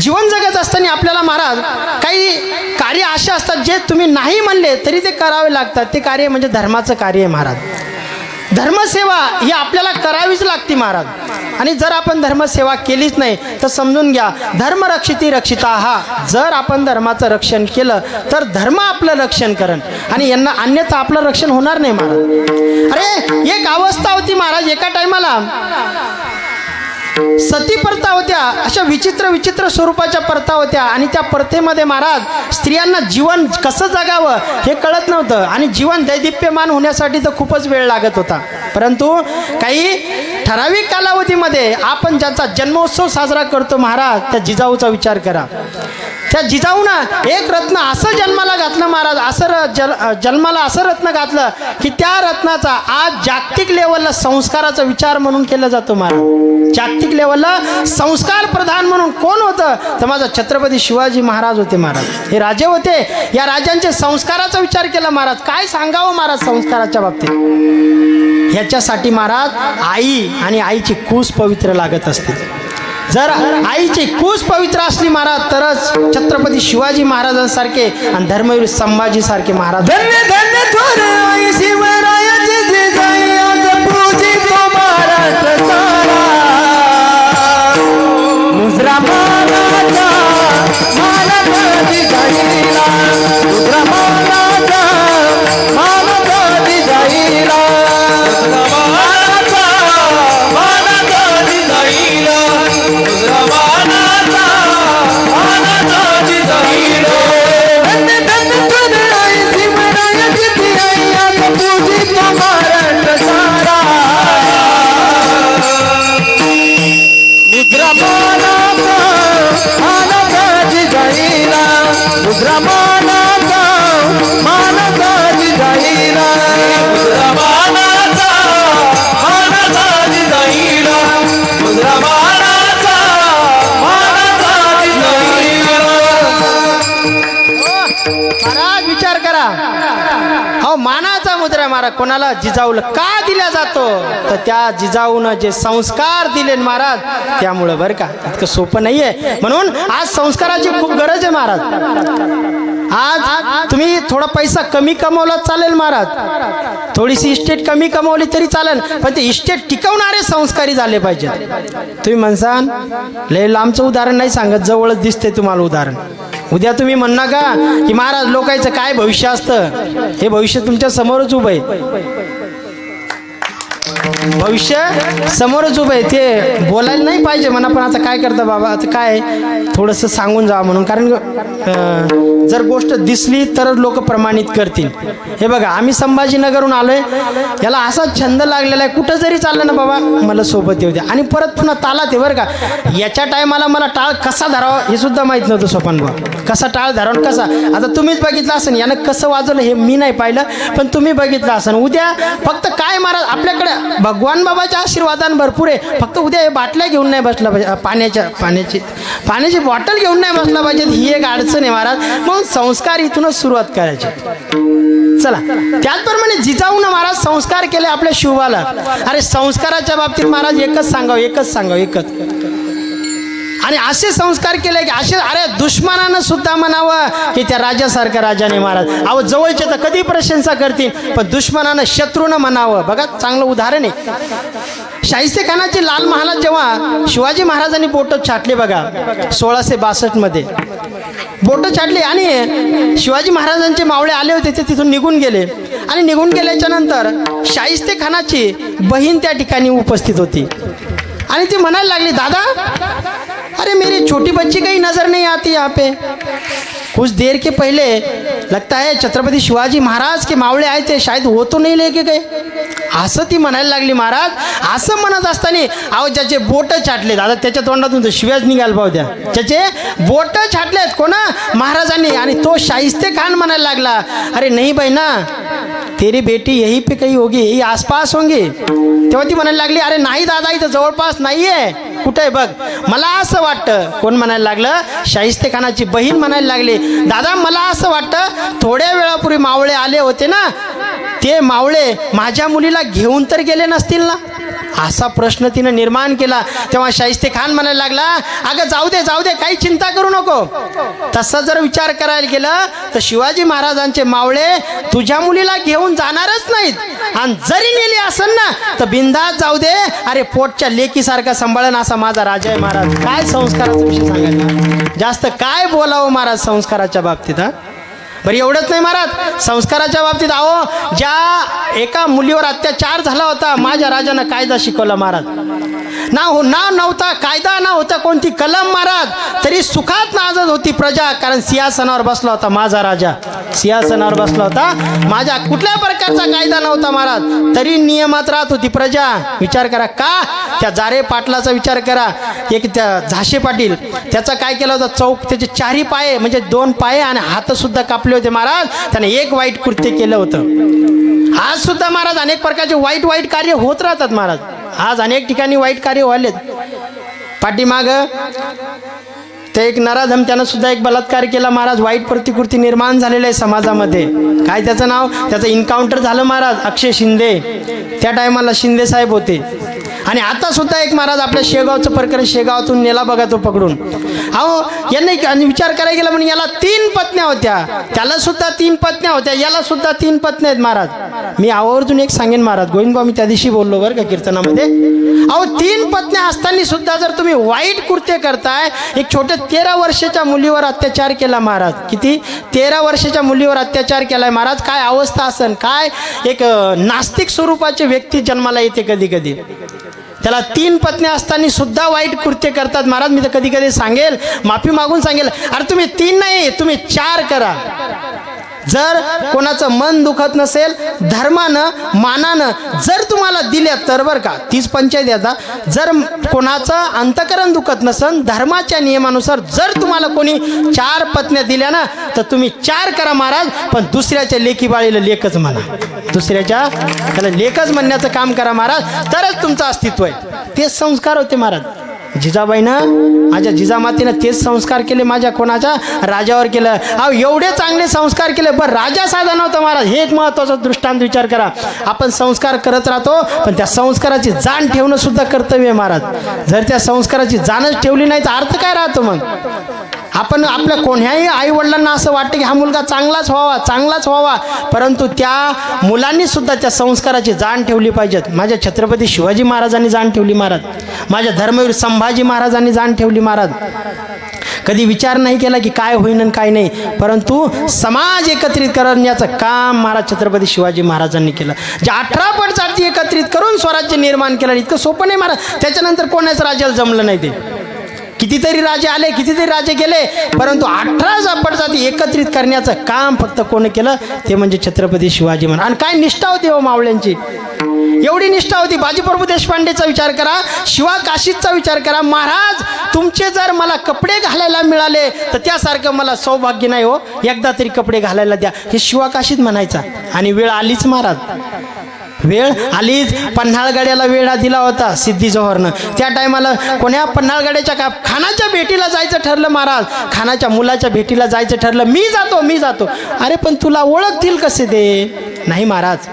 जीवन जगत असताना आपल्याला महाराज काही कार्य असे असतात जे तुम्ही नाही म्हणले तरी ते करावे लागतात. ते कार्य म्हणजे धर्माचं कार्य आहे महाराज. धर्मसेवा ही आपल्याला करावीच लागते महाराज. आणि जर आपण धर्मसेवा केलीच नाही तर समजून घ्या धर्मरक्षिती रक्षिता हा. जर आपण धर्माचं रक्षण केलं तर धर्म आपलं रक्षण करण. आणि यांना अन्यथा आपलं रक्षण होणार नाही महाराज. अरे एक अवस्था होती महाराज एका टायमाला सती प्रथा होत्या अशा विचित्र विचित्र स्वरूपाच्या प्रथा होत्या. आणि त्या प्रथेमध्ये महाराज स्त्रियांना जीवन कसं जगावं हे कळत नव्हतं. आणि जीवन दैदिप्यमान होण्यासाठी तर खूपच वेळ लागत होता. परंतु काही ठराविक कालावधीमध्ये आपण ज्याचा जन्मोत्सव साजरा करतो महाराज त्या जिजाऊचा विचार करा. त्या जिजाऊनं एक रत्न असं जन्माला घातलं महाराज असं र जल जन्माला असं रत्न घातलं की त्या रत्नाचा आज जागतिक लेवलला संस्काराचा विचार म्हणून केला जातो महाराज. जागतिक लेवलला संस्कार प्रधान म्हणून कोण होतं? तर माझा छत्रपती शिवाजी महाराज होते महाराज. हे राजे होते. या राजांचे संस्काराचा विचार केला महाराज. काय सांगावं महाराज संस्काराच्या बाबतीत? ह्याच्यासाठी महाराज आई आणि आईची कूस पवित्र लागत असते. जर आईची कूस पवित्र असली महाराज तरच छत्रपती शिवाजी महाराजांसारखे आणि धर्मवीर संभाजी सारखे महाराज. धन्य धन्य थोर आई शिवरायाची जिजाई आज पूजितो महाराष्ट्र सारा. मुजरा जिजाईला मुजरा जिजाईला विचार करा. हो मानाचा मुद्रा महाराज कोणाला जिजाऊला का दिला जातो? तर त्या जिजाऊनं जे संस्कार दिले महाराज त्यामुळं बरं का. इतकं सोपं नाहीये. म्हणून आज संस्काराची खूप गरज आहे महाराज. आज तुम्ही थोडा पैसा कमी कमवला चालेल महाराज. थोडीशी इस्टेट कमी कमवली तरी चालेल पण ते इस्टेट टिकवणारे संस्कारी झाले पाहिजेत. तुम्ही म्हणसान लय लांबचं उदाहरण नाही सांगत जवळच दिसते तुम्हाला उदाहरण. उद्या तुम्ही म्हणणार का की महाराज लोकांचं काय भविष्य असतं? हे भविष्य तुमच्या समोरच उभं आहे. भविष्य समोरच उभं आहे. ते बोलायला नाही पाहिजे म्हणा पण आता काय करतं बाबा? आता काय? थोडंसं सांगून जा म्हणून. कारण जर गोष्ट दिसली तरच लोक प्रमाणित करतील. हे बघा आम्ही संभाजीनगरहून आलोय. याला असा छंद लागलेला आहे कुठं जरी चाललं ना बाबा मला सोबत येऊ द्या. आणि परत पुन्हा तालात आहे बरं का. याच्या टायमाला मला टाळ कसा धरावा हे सुद्धा माहीत नव्हतं सोपान भाऊ कसा टाळ धरावा कसा? आता तुम्हीच बघितलं असेल यानं कसं वाजवलं हे मी नाही पाहिलं पण तुम्ही बघितलं असेल. उद्या फक्त काय महाराज आपल्याकडे भगवान बाबाच्या आशीर्वादान भरपूर आहे. फक्त उद्या हे बाटल्या घेऊन नाही बसला पाहिजे पाण्याच्या पाण्याची पाण्याची बॉटल घेऊन नाही बसला पाहिजे. ही एक अडचण आहे महाराज. मग म्हणून संस्कार इथूनच सुरुवात करायची. चला. त्याचप्रमाणे जिजाऊनं महाराज संस्कार केले आपल्या शिवाला अरे संस्काराच्या बाबतीत महाराज एकच सांगावं एकच सांगावं एकच. आणि असे संस्कार केले की असे अरे दुश्मनानं सुद्धा म्हणावं की त्या राजासारख्या राजाने महाराज. अहो जवळचे तर कधी प्रशंसा करतील पण दुश्मनानं शत्रूनं म्हणावं. बघा चांगलं उदाहरण आहे. शाहिस्ते खानाचे लाल महालात जेव्हा शिवाजी महाराजांनी बोटं छाटले बघा सोळाशे बासष्टमध्ये बोटं छाटली आणि शिवाजी महाराजांचे मावळे आले होते ते तिथून निघून गेले. आणि निघून गेल्याच्यानंतर शाहिस्ते खानाची बहीण त्या ठिकाणी उपस्थित होती. आणि ती म्हणायला लागली दादा अरे मेरी छोटी बच्ची कहीं नजर नहीं आती यहाँ पे। कुछ देर के पहले लगता है छत्रपति शिवाजी महाराज के मावळे आए थे शायद वो तो नहीं लेके गए। असं ती म्हणायला लागली महाराज। असं म्हणत असताना अहो ज्याचे बोट छाटले दादा त्याच्या तोंडातून तर शिव्याच निघाल पाहू द्या त्याचे बोट छाटलेत कोणा? महाराजांनी. आणि तो शाहिस्ते खान म्हणायला लागला अरे नाही बाई ना तेरी बेटी यही पे काही होगी यही आसपास होंगी. तेव्हा ती म्हणायला लागली अरे नाही दादा इथं जवळपास नाही आहे कुठे आहे बघ. मला असं वाटतं कोण म्हणायला लागलं? शाहिस्ते खानाची बहीण म्हणायला लागली दादा मला असं वाटतं थोड्या वेळापूर्वी मावळे आले होते ना. ते मावळे माझ्या मुलीला घेऊन तर गेले नसतील ना. असा प्रश्न तिनं निर्माण केला. तेव्हा शाहिस्ते खान म्हणायला लागला अगं जाऊ दे जाऊ दे काही चिंता करू नको. तसा जर विचार करायला गेलं तर शिवाजी महाराजांचे मावळे तुझ्या मुलीला घेऊन जाणारच नाहीत. आणि जरी नेली असेल ना तर बिंदात जाऊ दे. अरे पोटच्या लेकीसारखा सांभाळन असा माझा राजा आहे महाराज. काय संस्काराचा विषय सांगायला? जास्त काय बोलावं महाराज संस्काराच्या बाबतीत हा? बरं एवढंच नाही महाराज. संस्काराच्या बाबतीत आहो ज्या एका मुलीवर अत्याचार झाला होता माझ्या राजानं कायदा शिकवला महाराज. ना हो ना नव्हता कायदा ना होता कोणती कलम महाराज. तरी सुखात नाजत होती प्रजा कारण सिंहासनावर बसला होता माझा राजा. सिंहासनावर बसला होता. माझ्या कुठल्या प्रकारचा कायदा नव्हता महाराज. तरी नियमात राहत होती प्रजा. विचार करा का? त्या जारे पाटलाचा विचार करा. एक त्या झाशे पाटील त्याचा काय केलं होतं? चौक त्याचे चारही पाय म्हणजे दोन पाय आणि हातसुद्धा कापले होते महाराज त्याने एक वाईट कृत्य केलं होतं. आज सुद्धा महाराज अनेक प्रकारचे वाईट वाईट कार्य होत राहतात महाराज. आज अनेक ठिकाणी वाईट कार्य व्हायलेत. पाठीमाग ते एक नराधम त्यानं सुद्धा एक बलात्कार केला महाराज. वाईट प्रतिकृती निर्माण झालेलं आहे समाजामध्ये. काय त्याचं नाव? त्याचं इन्काउंटर झालं महाराज. अक्षय शिंदे. त्या टायमाला शिंदे साहेब होते. आणि आता सुद्धा एक महाराज आपल्या शेगावचं प्रकरण शेगावातून नेला बघा तो पकडून. अहो यांनी आणि विचार करायला गेला म्हणून याला तीन पत्न्या होत्या. त्याला सुद्धा तीन पत्न्या होत्या. याला सुद्धा तीन पत्न्या आहेत महाराज. मी आवर्जून एक सांगेन महाराज. गोविंदबा मी त्या दिवशी बोललो बरं का कीर्तनामध्ये. अहो तीन पत्न्या असताना सुद्धा जर तुम्ही वाईट कृत्य करताय एक छोट्या तेरा वर्षाच्या मुलीवर अत्याचार केला महाराज. किती? तेरा वर्षाच्या मुलीवर अत्याचार केलाय महाराज. काय अवस्था असन? काय? एक नास्तिक स्वरूपाची व्यक्ती जन्माला येते कधी कधी त्याला तीन पत्नी असताना सुद्धा वाईट कृत्य करतात. महाराज मी तर कधी कधी सांगेल माफी मागून सांगेल. अरे तुम्ही तीन नाही तुम्ही चार करा. जर कोणाचं मन दुखत नसेल धर्मानं मानानं जर तुम्हाला दिल्या तर बरं का तीच पंचायत आता. जर कोणाचं अंतकरण दुखत नसेल धर्माच्या नियमानुसार जर तुम्हाला कोणी चार पत्न्या दिल्या ना तर तुम्ही चार करा महाराज पण दुसऱ्याच्या लेखी बाळीला लेखच म्हणा. दुसऱ्याच्या त्याला लेखच म्हणण्याचं काम करा महाराज तरच तुमचं अस्तित्व आहे. तेच संस्कार होते महाराज. जिजाबाईनं माझ्या जिजामातीनं तेच संस्कार केले माझ्या कोणाच्या? राजावर केलं. अहो एवढे चांगले संस्कार केले. पण राजा साधा नव्हता महाराज. हे एक महत्त्वाचा दृष्टांत विचार करा. आपण संस्कार करत राहतो पण त्या संस्काराची जाण ठेवणं सुद्धा कर्तव्य आहे महाराज. जर त्या संस्काराची जाणच ठेवली नाही तर अर्थ काय राहतो मग? आपण आपल्या कोण्याही आई वडिलांना असं वाटतं की हा मुलगा चांगलाच व्हावा चांगलाच व्हावा. परंतु त्या मुलांनी सुद्धा त्या संस्काराची जाण ठेवली पाहिजेत. माझ्या छत्रपती शिवाजी महाराजांनी जाण ठेवली महाराज. माझ्या धर्मवीर संभाजी महाराजांनी जाण ठेवली महाराज. कधी विचार नाही केला की काय होईन आणि काय नाही. परंतु समाज एकत्रित करण्याचं काम महाराज छत्रपती शिवाजी महाराजांनी केलं. जे अठरा पट जाती एकत्रित करून स्वराज्य निर्माण केलं. इतकं सोपं नाही महाराज. त्याच्यानंतर कोणाच राज्याला जमलं नाही ते. कितीतरी राजे आले कितीतरी राजे गेले परंतु अठरा जापट जाती एकत्रित करण्याचं काम फक्त कोणी केलं? ते म्हणजे छत्रपती शिवाजी महाराज. आणि काय निष्ठा होती हो मावळ्यांची? एवढी निष्ठा होती. बाजीप्रभू देशपांडेचा विचार करा शिवा काशीदचा विचार करा. महाराज तुमचे जर मला कपडे घालायला मिळाले तर त्यासारखं मला सौभाग्य नाही हो. एकदा तरी कपडे घालायला द्या. हे शिवा काशीद म्हणायचा. आणि वेळ आलीच महाराज. वेळ आलीच. पन्हाळगड्याला वेळा दिला होता सिद्धी जोहरनं. त्या टायमाला कोण्या पन्हाळगड्याच्या का खानाच्या भेटीला जायचं ठरलं महाराज. खानाच्या मुलाच्या भेटीला जायचं ठरलं. मी जातो मी जातो. अरे पण तुला ओळखतील कसे ते? नाही महाराज.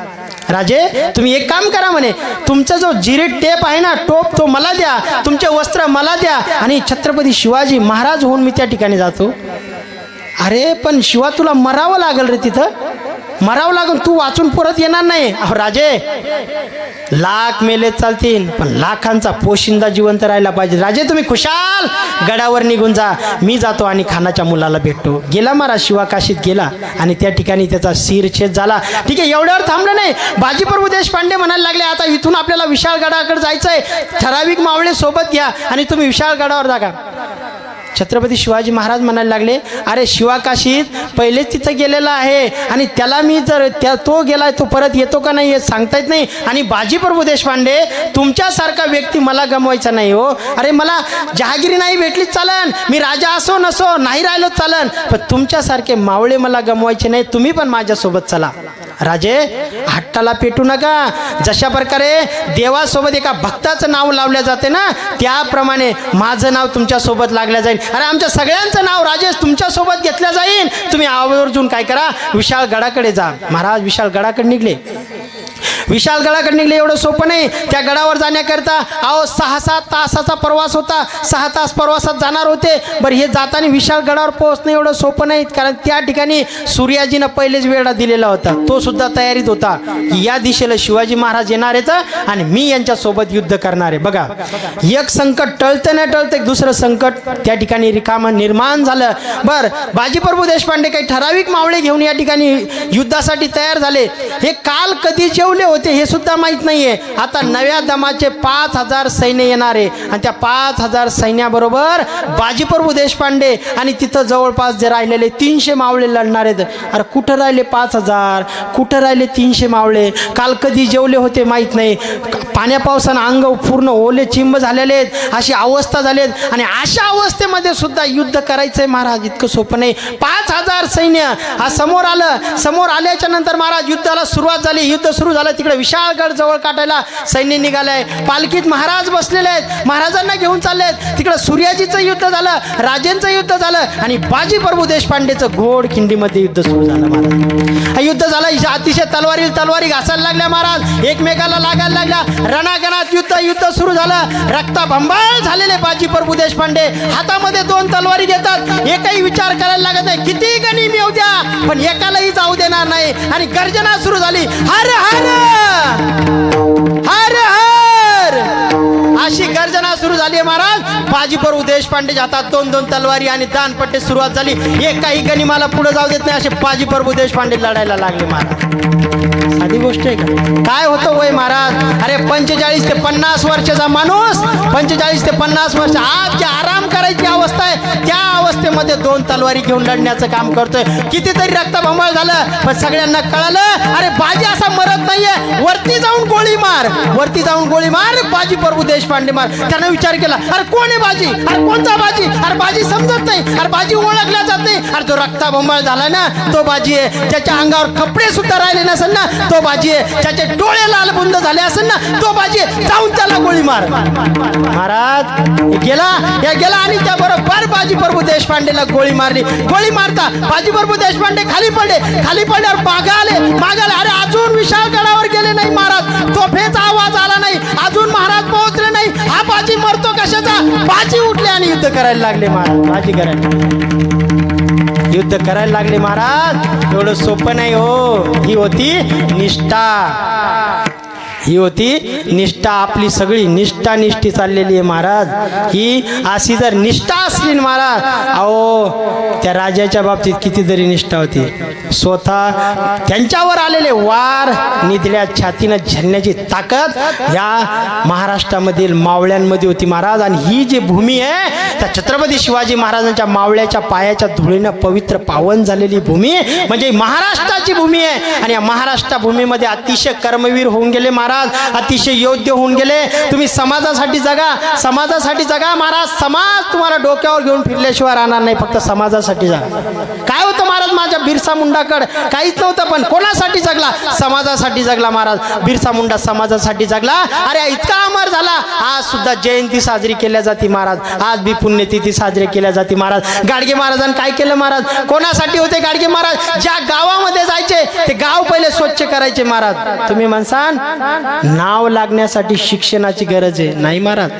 राजे तुम्ही एक काम करा म्हणे. तुमचा जो जिरे टेप आहे ना टोप तो मला द्या. तुमचे वस्त्र मला द्या. आणि छत्रपती शिवाजी महाराज होऊन मी त्या ठिकाणी जातो. अरे पण शिवा तुला मरावं लागल रे तिथं. मरावं लागून तू वाचून परत येणार नाही. अहो राजे लाख मेले चालतील पण लाखांचा पोशिंदा जिवंत राहायला पाहिजे. राजे तुम्ही खुशाल? गडावर निघून जा. मी जातो आणि खानाच्या मुलाला भेटतो. गेला मारा शिवाकाशीत गेला आणि त्या ठिकाणी त्याचा शिरछेद झाला. ठीक आहे एवढ्यावर थांबलं नाही. बाजीप्रभू देशपांडे म्हणायला लागले आता इथून आपल्याला विशाळ जायचं जायचंय. ठराविक मावळे सोबत घ्या आणि तुम्ही विशाळ गडावर जागा. छत्रपती शिवाजी महाराज म्हणायला लागले अरे शिवाकाशीत पहिलेच तिथं गेलेला आहे आणि त्याला मी जर त्या तो गेलाय तो परत येतो का नाही हे सांगता येत नाही. आणि बाजीप्रभू देशपांडे तुमच्यासारखा व्यक्ती मला गमवायचा नाही हो. अरे मला जहागिरी नाही भेटलीच चालन. मी राजा असो नसो नाही राहिलो चालन. पण तुमच्यासारखे मावळे मला गमवायचे नाही. तुम्ही पण माझ्यासोबत चला. राजे हट्टाला पेटू नका. जशा प्रकारे देवासोबत एका भक्ताचं नाव लावल्या जाते ना त्याप्रमाणे माझं नाव तुमच्यासोबत लागलं जाईल. अरे आमच्या सगळ्यांचं नाव राजेश तुमच्यासोबत घेतलं जाईल. तुम्ही आवर्जून काय करा विशाळ गडाकडे जा. महाराज विशाळ गडाकडे निघले. विशाल गडाकडे निघले एवढं सोपं नाही. त्या गडावर जाण्याकरता अहो सहा सात तासाचा प्रवास होता. सहा तास प्रवासात जाणार होते. बरं हे जाताना विशाल गडावर पोहोचणं एवढं सोपं नाही कारण त्या ठिकाणी सूर्याजीनं पहिलेच वेळा दिलेला होता. तो सुद्धा तयारीत होता. की या दिशेला शिवाजी महाराज येणार आहेत आणि मी यांच्यासोबत युद्ध करणार आहे. बघा एक संकट टळतं नाही टळतं एक दुसरं संकट त्या ठिकाणी रिकामं निर्माण झालं. बर बाजीप्रभू देशपांडे काही ठराविक मावळे घेऊन या ठिकाणी युद्धासाठी तयार झाले. हे काल कधी जेवले होते हे सुद्धा माहीत नाहीये. आता नव्या दमाचे पाच हजार सैन्य येणार. आहे आणि त्या पाच हजार सैन्याबरोबर बाजीप्रभू देशपांडे आणि तिथं जवळपास जे राहिलेले तीनशे मावळे लढणार आहेत. अरे कुठं राहिले पाच हजार? कुठं राहिले तीनशे मावळे? काल कधी जेवले होते माहीत नाही. पाण्या पावसानं अंग पूर्ण ओले चिंब झालेले आहेत. अशी अवस्था झाली आहेत. आणि अशा अवस्थेमध्ये सुद्धा युद्ध करायचंय महाराज. इतकं सोपं नाही. पाच हजार सैन्य हा समोर आलं. समोर आल्याच्यानंतर महाराज युद्धाला सुरुवात झाली. युद्ध सुरू झालं. तिकडे विशाळगड जवळ काटायला सैन्य निघालंय. पालखीत महाराज बसलेले आहेत. महाराजांना घेऊन चालले आहेत तिकडे सूर्याजीचं युद्ध झालं. राजेंचं युद्ध झालं. आणि बाजी प्रभू देशपांडेचं घोड खिंडीमध्ये युद्ध सुरू झालं महाराज. युद्ध झालं. अतिशय तलवारी तलवारी घासायला लागल्या महाराज. एकमेकाला लागायला लागल्या. रणागणात युद्ध युद्ध सुरू झालं. रक्ताभंबाळ झालेले बाजी प्रभू देशपांडे. हातामध्ये दोन तलवारी घेतात. एकही विचार करायला लागत नाही. किती गणी येऊ द्या पण एकालाही जाऊ देणार नाही. आणि गर्जना सुरू झाली. हर हर! महाराज बाजी प्रभू देशपांडेच्या हातात दोन दोन तलवारी आणि दानपट्टे सुरुवात झाली. एक काही गणी मला पुढे जाऊ देत नाही असे बाजीप्रभू देशपांडे लढायला लागले महाराज साधी गोष्ट आहे का? काय होतं वय महाराज? अरे पंचेचाळीस ते पन्नास वर्षाचा माणूस पंचेचाळीस ते पन्नास वर्ष आज जे आराम करायची अवस्था आहे त्या अवस्थेमध्ये दोन तलवारी घेऊन लढण्याचं काम करतोय. कितीतरी रक्तभंबाळ झालं पण सगळ्यांना कळालं अरे बाजी असा मरत नाहीये. वरती जाऊन गोळी मार. वरती जाऊन गोळी मार बाजी प्रभू देशपांडे मार. त्यानं विचार केला अरे कोण आहे बाजी? अरे कोणता बाजी? अरे बाजी समजत नाही. अरे बाजी ओळखल्या जात नाही. अरे जो रक्ताभंबाळ झाला ना तो बाजी आहे. त्याच्या अंगावर कपडे सुद्धा राहिले नसेल ना तो बाजी आहे. त्याचे डोळे लाल बुंद झाले असेल ना तो बाजी आहे. जाऊन त्याला गोळी मार. महाराज गेला. या गेला आणि त्या बरोबर बाजी प्रभू देशपांडेला गोळी मारली. गोळी मारता बाजी प्रभू देशपांडे खाली पडले. खाली पडल्यावर मागा आले. मागा आले. अरे अजून विशाल गडावर गेले नाही महाराज. तोफेचा आवाज आला नाही. अजून महाराज पोहोचले नाही. हा बाजी मरतो कशाचा? बाजी उठले आणि युद्ध करायला लागले महाराज. बाजी करायला. युद्ध करायला लागले महाराज. एवढं सोपं नाही हो. ही होती निष्ठा. ही होती निष्ठा आपली सगळी. निष्ठा निष्ठी चाललेली आहे महाराज. ही अशी जर निष्ठा असली महाराज अहो त्या राजाच्या बाबतीत कितीतरी निष्ठा होती. स्वतः त्यांच्यावर आलेले वार निधल्या छातीनं झेलण्याची ताकद या महाराष्ट्रामधील मावळ्यांमध्ये होती महाराज. आणि ही जी भूमी आहे त्या छत्रपती शिवाजी महाराजांच्या मावळ्याच्या पायाच्या धुळीनं पवित्र पावन झालेली भूमी म्हणजे महाराष्ट्राची भूमी आहे. आणि या महाराष्ट्र भूमीमध्ये अतिशय कर्मवीर होऊन गेले महाराज. अतिशय योग्य होऊन गेले. तुम्ही समाजासाठी जगा समाजासाठी जगा महाराज. समाज तुम्हाला डोक्यावर घेऊन फिरल्याशिवाय राहणार नाही फक्त समाजासाठी जगा. काय होतं महाराज माझ्या बिरसा मुंडाकड? काहीच नव्हतं पण कोणासाठी जगला? समाजासाठी जगला महाराज. बिरसा मुंडा समाजासाठी जगला. अरे इतका अमर झाला. आज सुद्धा जयंती साजरी केल्या जाते महाराज. आज बी पुण्यतिथी साजरी केल्या जाते महाराज. गाडगे महाराजांनी काय केलं महाराज? कोणासाठी होते गाडगे महाराज? ज्या गावामध्ये जायचे ते गाव पहिले स्वच्छ करायचे महाराज. तुम्ही म्हणसान? नाव लागण्यासाठी शिक्षणाची गरज आहे. नाही महाराज?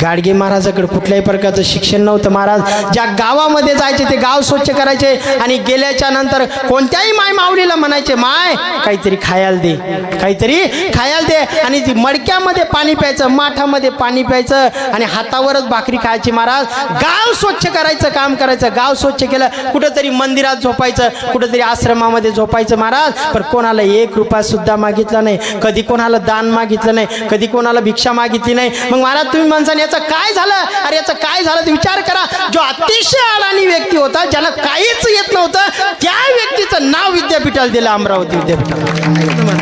गाडगे महाराजाकडे कुठल्याही प्रकारचं शिक्षण नव्हतं महाराज. ज्या गावामध्ये जायचे ते गाव स्वच्छ करायचे आणि गेल्याच्यानंतर कोणत्याही माय माऊलीला म्हणायचे माय काहीतरी खायला दे काहीतरी खायला दे. आणि ती मडक्यामध्ये पाणी प्यायचं माठामध्ये पाणी प्यायचं आणि हातावरच भाकरी खायची महाराज. गाव स्वच्छ करायचं काम करायचं गाव स्वच्छ केलं कुठंतरी मंदिरात झोपायचं कुठंतरी आश्रमामध्ये झोपायचं महाराज. पण कोणाला एक रुपया सुद्धा मागितला नाही कधी कोणाला दान मागितलं नाही कधी कोणाला भिक्षा मागितली नाही. मग महाराज तुम्ही माणसाने याचं काय झालं? अरे याचं काय झालं विचार करा. जो अतिशय अडाणी व्यक्ती होता ज्याला काहीच येत नव्हतं त्या व्यक्तीचं नाव विद्यापीठाला दिलं अमरावती विद्यापीठाला.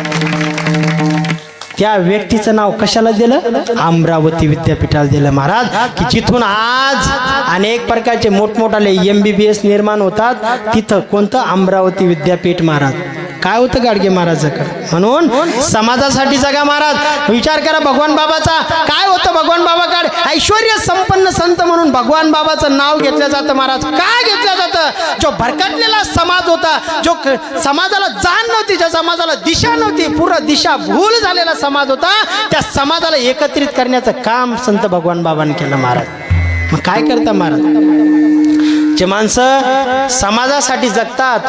त्या व्यक्तीचं नाव कशाला दिलं? अमरावती विद्यापीठाला दिलं महाराज. की जिथून आज अनेक प्रकारचे मोठमोठाले एम बी बी एस निर्माण होतात तिथं कोणतं अमरावती विद्यापीठ महाराज? काय होतं गाडगे महाराजाकडे? म्हणून समाजासाठी जगा महाराज. विचार करा भगवान बाबाचा. काय होतं भगवान बाबाकडे? ऐश्वर संपन्न संत म्हणून भगवान बाबाचं नाव घेतलं जातं महाराज. काय घेतलं जातं? जो भरकटलेला समाज होता जो समाजाला जाण नव्हती ज्या समाजाला दिशा नव्हती पूर्ण दिशा भूल झालेला समाज होता त्या समाजाला एकत्रित करण्याचं काम संत भगवान बाबांनी केलं महाराज. मग काय करता महाराज? जे माणसं समाजासाठी जगतात.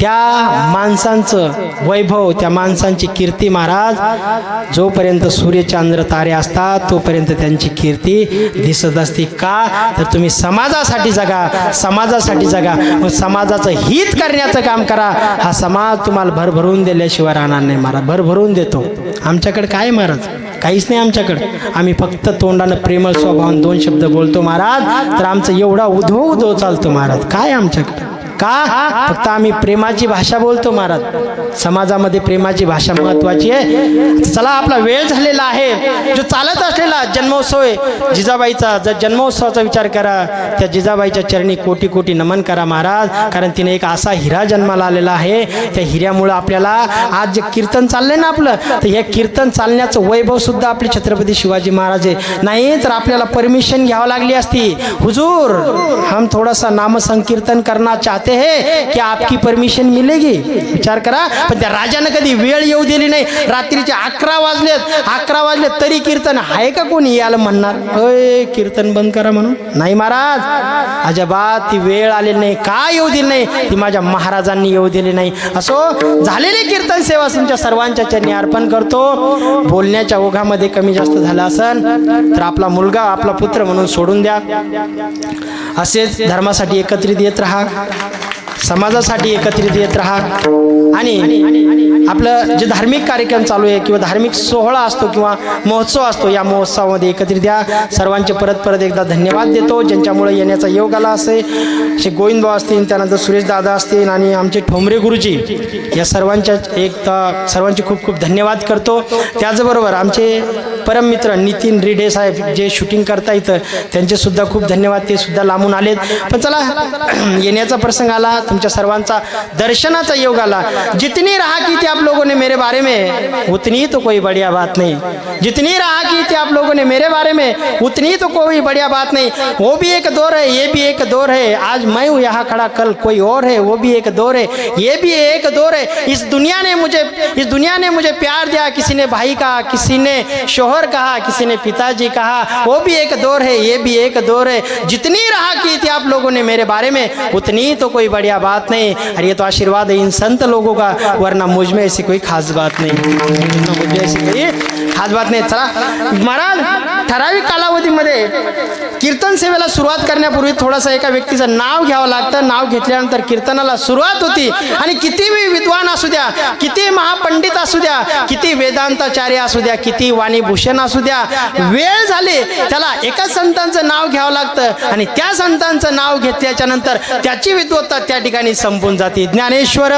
त्या माणसांचं वैभव त्या माणसांची कीर्ती महाराज जोपर्यंत सूर्यचंद्र तारे असतात तोपर्यंत त्यांची कीर्ती दिसत असते का? तर तुम्ही समाजासाठी जगा समाजासाठी जगा. मग समाजाचं हित करण्याचं काम करा. हा समाज तुम्हाला भरभरून दिल्याशिवाय राहणार नाही महाराज. भरभरून देतो. आमच्याकडे काय महाराज? काहीच नाही आमच्याकडं. आम्ही फक्त तोंडानं प्रेमळ स्वभावान दोन शब्द बोलतो महाराज. तर आमचं एवढा उधो उधो चालतो महाराज. काय आमच्याकडं? का? फक्त आम्ही प्रेमाची भाषा बोलतो महाराज. समाजामध्ये प्रेमाची भाषा महत्वाची आहे. चला आपला वेळ झालेला आहे. जो चालत असलेला जन्मोत्सव आहे जिजाबाईचा जर जन्मोत्सवाचा विचार करा त्या जिजाबाईच्या चरणी कोटी कोटी नमन करा महाराज. कारण तिने एक असा हिरा जन्माला आलेला आहे. त्या हिऱ्यामुळं आपल्याला आज जे कीर्तन चाललंय ना आपलं तर हे कीर्तन चालण्याचं वैभव सुद्धा आपले छत्रपती शिवाजी महाराज आहे. नाही तर आपल्याला परमिशन घ्यावं लागली असती. हुजूर हम थोडासा नामसंकीर्तन नाम संकीर्तन करना चाहते हैं की आपकी परमिशन मिलेगी? विचार करा पण त्या राजानं कधी वेळ येऊ दिली नाही. रात्रीचे अकरा वाजलेत अकरा वाजले तरी कीर्तन आहे का कोणी याला म्हणणार? अय कीर्तन बंद करा म्हणून. नाही महाराज अजबात ती वेळ आलेली नाही. का येऊ दिली नाही? ती माझ्या महाराजांनी येऊ दिली नाही. असो झालेली कीर्तन सेवा तुमच्या सर्वांच्या चरणी अर्पण करतो. बोलण्याच्या ओघामध्ये कमी जास्त झालं असन तर आपला मुलगा आपला पुत्र म्हणून सोडून द्या. असेच धर्मासाठी एकत्रित येत राहा. समाजासाठी एकत्रित येत राहा. आणि आपलं जे धार्मिक कार्यक्रम चालू आहे किंवा धार्मिक सोहळा असतो किंवा महोत्सव असतो या महोत्सवामध्ये एकत्रित द्या सर्वांचे परत परत एकदा धन्यवाद देतो. ज्यांच्यामुळे येण्याचा योग आला असे श्री गोविंदभाऊ असतील त्यानंतर सुरेश दादा असतील आणि आमचे ठोंबरे गुरुजी या सर्वांच्या एक सर्वांचे खूप खूप धन्यवाद करतो. त्याचबरोबर आमचे परममित्र नितीन रिडे साहेब जे शूटिंग करता येतं त्यांचेसुद्धा खूप धन्यवाद. ते सुद्धा लांबून आलेत. पण चला येण्याचा प्रसंग आला. तुमच्या सर्वांचा दर्शनाचा योग आला. जितनी रहा की थी आप लोगों ने मेरे बारे में, उतनी तो कोई बढ़िया बात नहीं. जितनी रहा की थी आप लोगों ने मेरे बारे में, उतनी तो कोई बढ़िया बात नहीं. वो भी एक दौर है, ये भी एक दौर है. आज मैं हूँ यहाँ खड़ा, कल कोई और है, वो भी एक दौर है. ये भी एक दौर है. इस दुनिया ने मुझे, इस दुनिया ने मुझे प्यार दिया, किसी ने भाई कहा, किसी ने शोहर कहा, किसी ने पिताजी कहा, वो भी एक दौर है, ये भी एक दौर है. जितनी रहा की थी आप लोगों ने मेरे बारे में, उतनी तो कोई बढ़िया बात नहीं। और ये तो आशीर्वाद है इन संत लोगों का वरना मुझ में ऐसी कोई खास बात नहीं। मुझ में ऐसी कोई खास बात नाही। चला महाराज ठराविक कालावधीमध्ये कीर्तन सेवेला सुरुवात करण्यापूर्वी थोडंसं एका व्यक्तीचं नाव घ्यावं लागतं. नाव घेतल्यानंतर कीर्तनाला सुरुवात होती. आणि किती विद्वान असू द्या किती महापंडित असू द्या किती वेदांताचार्य असू द्या किती वाणीभूषण असू द्या वेळ झाली त्याला एका संतांचं नाव घ्यावं लागतं. आणि त्या संतांचं नाव घेतल्याच्या नंतर त्याची विद्वत्ता त्या ठिकाणी ठिकाणी संपून जाते. ज्ञानेश्वर.